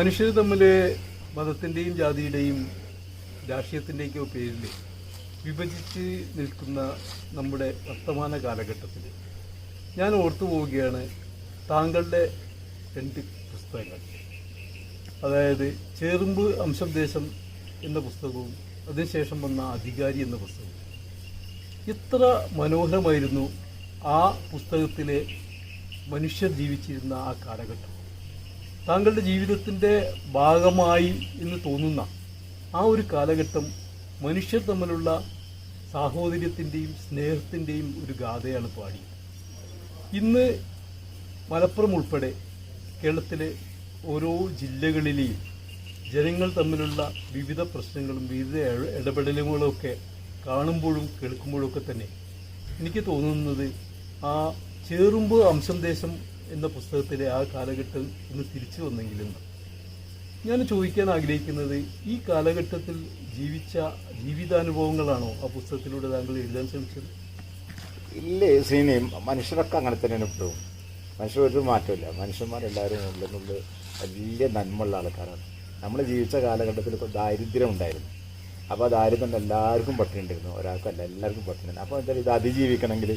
മനുഷ്യർ തമ്മിൽ മതത്തിന്റെയും ജാതിയുടെയും രാഷ്ട്രീയത്തിന്റെയൊക്കെ പേരിൽ വിഭജിച്ച് നിൽക്കുന്ന നമ്മുടെ വർത്തമാന കാലഘട്ടത്തിൽ ഞാൻ ഓർത്തു പോവുകയാണ് താങ്കളുടെ രണ്ട് പുസ്തകങ്ങൾ. അതായത് ചേറുമ്പ് അംശം ദേശം എന്ന പുസ്തകവും അതിനുശേഷം വന്ന അധികാരി എന്ന പുസ്തകവും. ഇത്ര മനോഹരമായിരുന്നു ആ പുസ്തകത്തിലെ മനുഷ്യർ ജീവിച്ചിരുന്ന ആ കാലഘട്ടം. താങ്കളുടെ ജീവിതത്തിന്റെ ഭാഗമായി എന്ന് തോന്നുന്ന ആ ഒരു കാലഘട്ടം മനുഷ്യർ തമ്മിലുള്ള സാഹോദര്യത്തിന്റെയും സ്നേഹത്തിന്റെയും ഒരു ഗാഥയാണ് പാടിയത് ഇന്ന് മലപ്പുറം ഉൾപ്പെടെ കേരളത്തിലെ ഓരോ ജില്ലകളിലെയും ജനങ്ങൾ തമ്മിലുള്ള വിവിധ പ്രശ്നങ്ങളും വിവിധ ഇടപെടലുകളൊക്കെ കാണുമ്പോഴും കേൾക്കുമ്പോഴൊക്കെ തന്നെ എനിക്ക് തോന്നുന്നത് ആ ചേറുമ്പ് അംശം ദേശം എന്ന പുസ്തകത്തിലെ ആ കാലഘട്ടം ഇന്ന് തിരിച്ചു വന്നെങ്കിലും ഞാൻ ചോദിക്കാൻ ആഗ്രഹിക്കുന്നത് ഈ കാലഘട്ടത്തിൽ ജീവിച്ച ജീവിതാനുഭവങ്ങളാണോ ആ പുസ്തകത്തിലൂടെ താങ്കൾ എഴുതാൻ ശ്രമിച്ചത്? ഇല്ലേ ശ്രീനി മനുഷ്യരൊക്കെ അങ്ങനെ തന്നെയാണ് ഇപ്പോഴും. മനുഷ്യർ ഒരു മാറ്റമില്ല. മനുഷ്യന്മാരെല്ലാവരും ഉള്ളിനുള്ളിൽ വലിയ നന്മയുള്ള ആൾക്കാരാണ്. നമ്മൾ ജീവിച്ച കാലഘട്ടത്തിൽ ഇപ്പോൾ ദാരിദ്ര്യം ഉണ്ടായിരുന്നു. അപ്പോൾ ആ ദാരിദ്ര്യം എല്ലാവർക്കും പട്ടിണിണ്ടായിരുന്നു ഒരാൾക്കല്ല എല്ലാവർക്കും പട്ടിണി അപ്പോൾ എന്തായാലും ഇത് അതിജീവിക്കണമെങ്കിൽ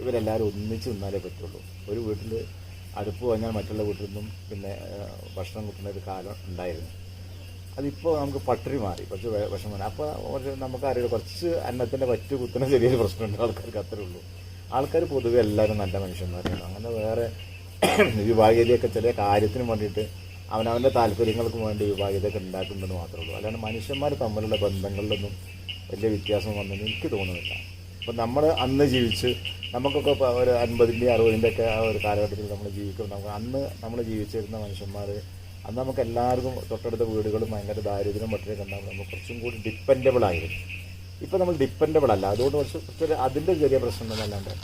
ഇവരെല്ലാവരും ഒന്നിച്ച് നിന്നാലേ പറ്റുള്ളൂ. ഒരു വീട്ടിൽ അടുപ്പ് കഴിഞ്ഞാൽ മറ്റുള്ള വീട്ടിൽ നിന്നും പിന്നെ ഭക്ഷണം കിട്ടുന്ന ഒരു കാലം ഉണ്ടായിരുന്നു. അതിപ്പോൾ നമുക്ക് പട്ടിണി മാറി കുറച്ച് വിഷമം അപ്പോൾ കുറച്ച് നമുക്കറിയില്ല കുറച്ച് അന്നത്തിന്റെ പറ്റു കുത്തുന്ന ചെറിയൊരു പ്രശ്നമുണ്ട് ആൾക്കാർക്ക് അത്രേ ഉള്ളൂ. ആൾക്കാർ പൊതുവെ എല്ലാവരും നല്ല മനുഷ്യന്മാരാണ്. അങ്ങനെ വേറെ വിഭാഗീയതയൊക്കെ ചെറിയ കാര്യത്തിന് വേണ്ടിയിട്ട് അവനവന്റെ താല്പര്യങ്ങൾക്ക് വേണ്ടി വിഭാഗീയതയൊക്കെ ഉണ്ടാക്കുന്നുണ്ടെന്ന് മാത്രമേ ഉള്ളൂ. അല്ലാണ്ട് മനുഷ്യന്മാർ തമ്മിലുള്ള ബന്ധങ്ങളിലൊന്നും വലിയ വ്യത്യാസം വന്നെന്ന് എനിക്ക് തോന്നുന്നില്ല. അപ്പം നമ്മൾ അന്ന് ജീവിച്ച് നമുക്കൊക്കെ ഇപ്പോൾ ഒരു അൻപതിന്റെ അറുപതിന്റെ ഒക്കെ ആ ഒരു കാലഘട്ടത്തിൽ നമ്മൾ ജീവിക്കും. നമുക്ക് അന്ന് നമ്മൾ ജീവിച്ചിരുന്ന മനുഷ്യന്മാർ അന്ന് നമുക്ക് എല്ലാവർക്കും തൊട്ടടുത്ത വീടുകളും ഭയങ്കര ദാരിദ്ര്യം പട്ടിണിയൊക്കെ ഉണ്ടാകും നമ്മൾ കുറച്ചും കൂടി ഡിപ്പെൻഡബിൾ ആയിരുന്നു. ഇപ്പം നമ്മൾ ഡിപ്പെൻഡബിൾ അല്ല. അതുകൊണ്ട് കുറച്ച് അതിന്റെ ചെറിയ പ്രശ്നം എന്നല്ലാണ്ട്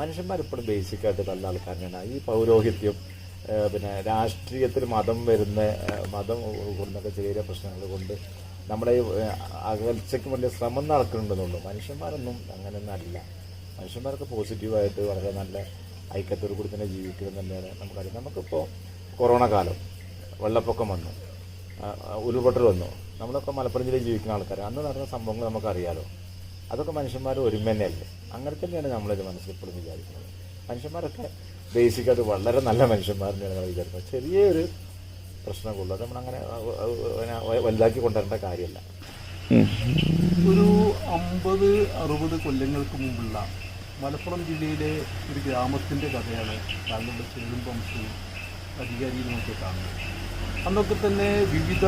മനുഷ്യന്മാരിപ്പോഴും ബേസിക്കായിട്ട് നല്ല ആൾക്കാരാണ്. ഈ പൗരോഹിത്യം പിന്നെ രാഷ്ട്രീയത്തിൽ മതം വരുന്ന മതം കൊണ്ടൊക്കെ ചെറിയ പ്രശ്നങ്ങൾ കൊണ്ട് നമ്മുടെ അകൽച്ചയ്ക്ക് വേണ്ടി ശ്രമം നടക്കുന്നുണ്ടെന്നുള്ളൂ. മനുഷ്യന്മാരൊന്നും അങ്ങനെയൊന്നും അല്ല. മനുഷ്യന്മാരൊക്കെ പോസിറ്റീവായിട്ട് വളരെ നല്ല ഐക്യത്തോടു കൂടി തന്നെ ജീവിക്കണം തന്നെയാണ് നമുക്കറിയാം. നമുക്കിപ്പോൾ കൊറോണ കാലം വെള്ളപ്പൊക്കം വന്നു ഉരുൾപൊട്ടൽ വന്നു. നമ്മളൊക്കെ മലപ്പുറം ജില്ലയിൽ ജീവിക്കുന്ന ആൾക്കാർ അന്ന് നടന്ന സംഭവങ്ങൾ നമുക്കറിയാലോ. അതൊക്കെ മനുഷ്യന്മാർ ഒരുമ തന്നെയല്ലേ. അങ്ങനെ തന്നെയാണ് നമ്മളിത് മനസ്സിലിപ്പോഴും വിചാരിക്കുന്നത്. മനുഷ്യന്മാരൊക്കെ ബേസിക്കായിട്ട് വളരെ നല്ല മനുഷ്യന്മാരെന്നാണ് നമ്മൾ വിചാരിക്കുന്നത്. ചെറിയൊരു പ്രശ്നമുള്ളൂ അത് നമ്മളങ്ങനെ വലുതാക്കി കൊണ്ടുവരേണ്ട കാര്യമല്ല. ഒരു അമ്പത് അറുപത് കൊല്ലങ്ങൾക്ക് മുമ്പുള്ള മലപ്പുറം ജില്ലയിലെ ഒരു ഗ്രാമത്തിന്റെ കഥയാണ് താങ്കളുടെ ചെറുമ്പംശവും അധികാരിയുമൊക്കെ കാണുന്നത്. അന്നൊക്കെ തന്നെ വിവിധ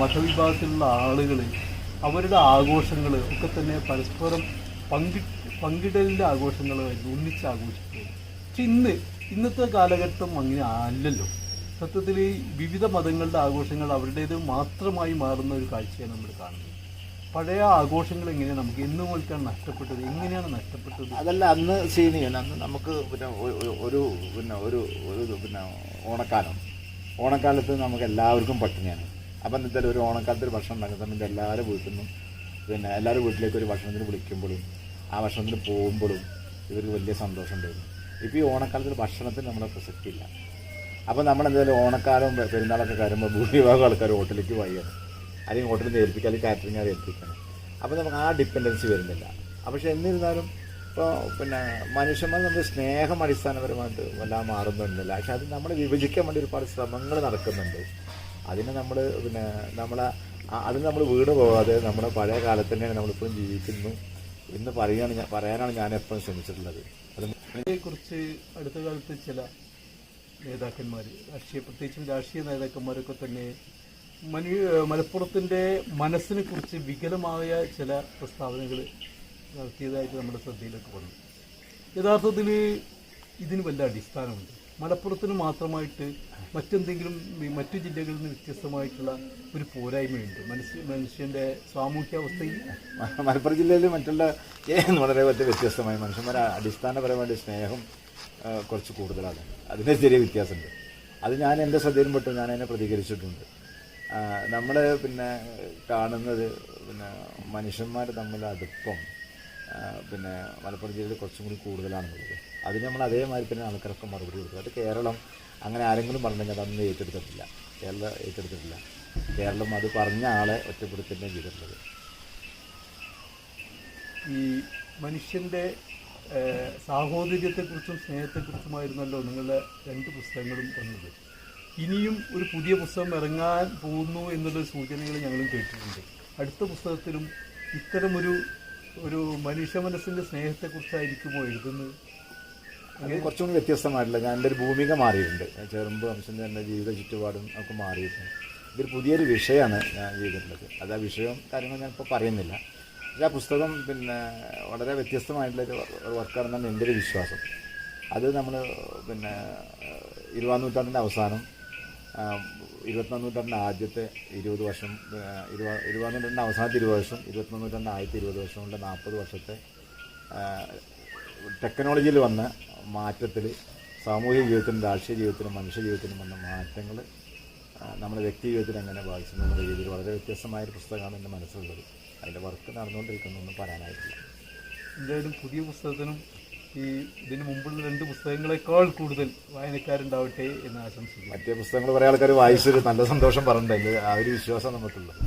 മതവിഭാഗത്തിലുള്ള ആളുകൾ അവരുടെ ആഘോഷങ്ങൾ ഒക്കെ തന്നെ പരസ്പരം പങ്കി പങ്കിടലിന്റെ ആഘോഷങ്ങളായിരുന്നു ഒന്നിച്ച് ആഘോഷിക്കുന്നത് പക്ഷെ ഇന്ന് ഇന്നത്തെ കാലഘട്ടം അങ്ങനെ അല്ലല്ലോ. സത്യത്തിൽ ഈ വിവിധ മതങ്ങളുടെ ആഘോഷങ്ങൾ അവരുടേത് മാത്രമായി മാറുന്ന ഒരു കാഴ്ചയാണ് നമ്മൾ കാണുന്നത്. പഴയ ആഘോഷങ്ങൾ എങ്ങനെയാണ് നമുക്ക് എന്ന് പോലെയാണ് നഷ്ടപ്പെട്ടത്? എങ്ങനെയാണ് നഷ്ടപ്പെട്ടത്? അതല്ല അന്ന് സീനിയൻ അന്ന് നമുക്ക് പിന്നെ ഒരു പിന്നെ ഒരു ഒരു പിന്നെ ഓണക്കാലം. ഓണക്കാലത്ത് നമുക്ക് എല്ലാവർക്കും പട്ടിണിയാണ്. അപ്പം എന്തായാലും ഒരു ഓണക്കാലത്ത് ഒരു ഭക്ഷണം ഉണ്ടാക്കുന്ന സമയത്ത് എല്ലാവരും വീട്ടിൽ നിന്നും പിന്നെ എല്ലാവരും വീട്ടിലേക്ക് ഒരു ഭക്ഷണത്തിന് വിളിക്കുമ്പോഴും ആ ഭക്ഷണത്തിന് പോകുമ്പോഴും ഇവർക്ക് വലിയ സന്തോഷം ഉണ്ടായിരുന്നു ഇപ്പോൾ ഈ ഓണക്കാലത്തിൽ ഭക്ഷണത്തിന് നമ്മളെ പ്രസക്തി ഇല്ല അപ്പോൾ നമ്മൾ എന്തായാലും ഓണക്കാലം പെരുന്നാളൊക്കെ കയറുമ്പോൾ ഭൂരിഭാഗം ആൾക്കാർ ഹോട്ടലിലേക്ക് വയ്യാണ് അല്ലെങ്കിൽ ഹോട്ടലിൽ നിന്ന് ഏൽപ്പിക്കുക അല്ലെങ്കിൽ കാറ്ററിംഗുകാരെ ഏൽപ്പിക്കണം. അപ്പോൾ നമുക്ക് ആ ഡിപ്പെൻഡൻസി വരുന്നില്ല. പക്ഷേ എന്നിരുന്നാലും ഇപ്പോൾ പിന്നെ മനുഷ്യന്മാർ നമ്മുടെ സ്നേഹം അടിസ്ഥാനപരമായിട്ട് വല്ലാതെ മാറുന്നുണ്ടല്ല. പക്ഷെ അത് നമ്മൾ വിഭജിക്കാൻ വേണ്ടി ഒരുപാട് ശ്രമങ്ങൾ നടക്കുന്നുണ്ട്. അതിന് നമ്മൾ പിന്നെ നമ്മളെ അതിന് നമ്മൾ വീട് പോകാതെ നമ്മുടെ പഴയ കാലത്ത് തന്നെയാണ് നമ്മളിപ്പോഴും ജീവിക്കുന്നു എന്ന് പറയുകയാണ് ഞാൻ പറയാനാണ് ഞാൻ എപ്പോഴും ശ്രമിച്ചിട്ടുള്ളത്. അതിനെക്കുറിച്ച് അടുത്ത കാലത്ത് ചില നേതാക്കന്മാർ രാഷ്ട്രീയ പ്രത്യേകിച്ചും രാഷ്ട്രീയ നേതാക്കന്മാരൊക്കെ തന്നെ മനു മലപ്പുറത്തിന്റെ മനസ്സിനെ കുറിച്ച് വികലമായ ചില പ്രസ്താവനകൾ നടത്തിയതായിട്ട് നമ്മുടെ ശ്രദ്ധയിലൊക്കെ വന്നു. യഥാർത്ഥത്തിൽ ഇതിന് വല്ല അടിസ്ഥാനമുണ്ട്? മലപ്പുറത്തിന് മാത്രമായിട്ട് മറ്റെന്തെങ്കിലും മറ്റു ജില്ലകളിൽ നിന്ന് വ്യത്യസ്തമായിട്ടുള്ള ഒരു പോരായ്മയുണ്ട്? മനുഷ്യ മനുഷ്യന്റെ സാമൂഹ്യാവസ്ഥയിൽ? മലപ്പുറം ജില്ലയിൽ മറ്റുള്ള വളരെ വലിയ വ്യത്യസ്തമായി മനുഷ്യന്മാരെ അടിസ്ഥാനപരമായിട്ട് സ്നേഹം കുറച്ച് കൂടുതലാണ്. അതിന് ചെറിയ വ്യത്യാസമുണ്ട്. അത് ഞാൻ എന്റെ ശ്രദ്ധയിൽപ്പെട്ട് ഞാൻ അതിനെ പ്രതികരിച്ചിട്ടുണ്ട്. നമ്മൾ പിന്നെ കാണുന്നത് പിന്നെ മനുഷ്യന്മാർ തമ്മിലെ അടുപ്പം പിന്നെ മലപ്പുറം ജില്ലയിൽ കുറച്ചും കൂടി കൂടുതലാണെന്നുള്ളത് അതിന് നമ്മൾ അതേമാതിരി തന്നെ ആൾക്കാർക്ക് മറുപടി കൊടുക്കുക അത് കേരളം അങ്ങനെ ആരെങ്കിലും പറഞ്ഞെങ്കിൽ അതൊന്നും ഏറ്റെടുത്തിട്ടില്ല. കേരളം ഏറ്റെടുത്തിട്ടില്ല. കേരളം അത് പറഞ്ഞ ആളെ ഒറ്റപ്പെടുത്തുകയും ചെയ്തിട്ടുള്ളത്. ഈ മനുഷ്യന്റെ സാഹോദര്യത്തെക്കുറിച്ചും സ്നേഹത്തെക്കുറിച്ചുമായിരുന്നല്ലോ നിങ്ങളുടെ രണ്ട് പുസ്തകങ്ങളും വന്നത്. ഇനിയും ഒരു പുതിയ പുസ്തകം ഇറങ്ങാൻ പോകുന്നു എന്നുള്ള സൂചനകൾ ഞങ്ങളും കേട്ടിട്ടുണ്ട്. അടുത്ത പുസ്തകത്തിലും ഇത്തരമൊരു ഒരു മനുഷ്യ മനസ്സിന്റെ സ്നേഹത്തെക്കുറിച്ചായിരിക്കുമോ എഴുതുന്നത്? കുറച്ചും കൂടി വ്യത്യസ്തമായിട്ടുള്ള ഞാൻ എന്റെ ഒരു ഭൂമിക മാറിയിട്ടുണ്ട്. ചെറുമ്പ് അംശം എന്റെ ജീവിത ചുറ്റുപാടും ഒക്കെ മാറിയിട്ടുണ്ട്. ഇതൊരു പുതിയൊരു വിഷയമാണ് ഞാൻ ചെയ്തിട്ടുള്ളത് അത് ആ വിഷയവും കാര്യങ്ങളും ഞാനിപ്പോൾ പറയുന്നില്ല. ആ പുസ്തകം പിന്നെ വളരെ വ്യത്യസ്തമായിട്ടുള്ള ഒരു വർക്കാണെന്നാണ് എന്റെ ഒരു വിശ്വാസം. അത് നമ്മൾ പിന്നെ ഇരുപതാം നൂറ്റാണ്ടിന്റെ അവസാനം ഇരുപത്തൊന്നാം നൂറ്റാണ്ടിന്റെ ആദ്യത്തെ ഇരുപത് വർഷം ഇരുപത് ഇരുപ ഇരുപതാം നൂറ്റാണ്ടിന്റെ അവസാനത്തെ ഇരുപത് വർഷം ഇരുപത്തൊന്നാം നൂറ്റാണ്ടിന്റെ ആദ്യത്തെ ഇരുപത് വർഷം കൊണ്ട് നാൽപ്പത് വർഷത്തെ ടെക്നോളജിയിൽ വന്ന മാറ്റത്തിൽ സാമൂഹിക ജീവിതത്തിനും രാഷ്ട്രീയ ജീവിതത്തിനും മനുഷ്യ ജീവിതത്തിനും വന്ന മാറ്റങ്ങൾ നമ്മുടെ വ്യക്തി ജീവിതത്തിൽ എങ്ങനെ ബാധിച്ചു എന്നുള്ള രീതിയിൽ വളരെ വ്യത്യസ്തമായൊരു പുസ്തകമാണ് എന്റെ മനസ്സിലുള്ളത്. അതിന്റെ വർക്ക് നടന്നുകൊണ്ടിരിക്കുന്നൊന്നും പറയാനായിട്ടില്ല. എന്തായാലും പുതിയ പുസ്തകത്തിനും ഈ ഇതിന് മുമ്പുള്ള രണ്ട് പുസ്തകങ്ങളെക്കാൾ കൂടുതൽ വായനക്കാരുണ്ടാവട്ടെ എന്ന് ആശംസിക്കുന്നു. മറ്റേ പുസ്തകങ്ങൾ കുറേ ആൾക്കാർ വായിച്ചൊരു നല്ല സന്തോഷം പറഞ്ഞിട്ടുണ്ട്. ആ ഒരു വിശ്വാസം നമുക്കുള്ളത്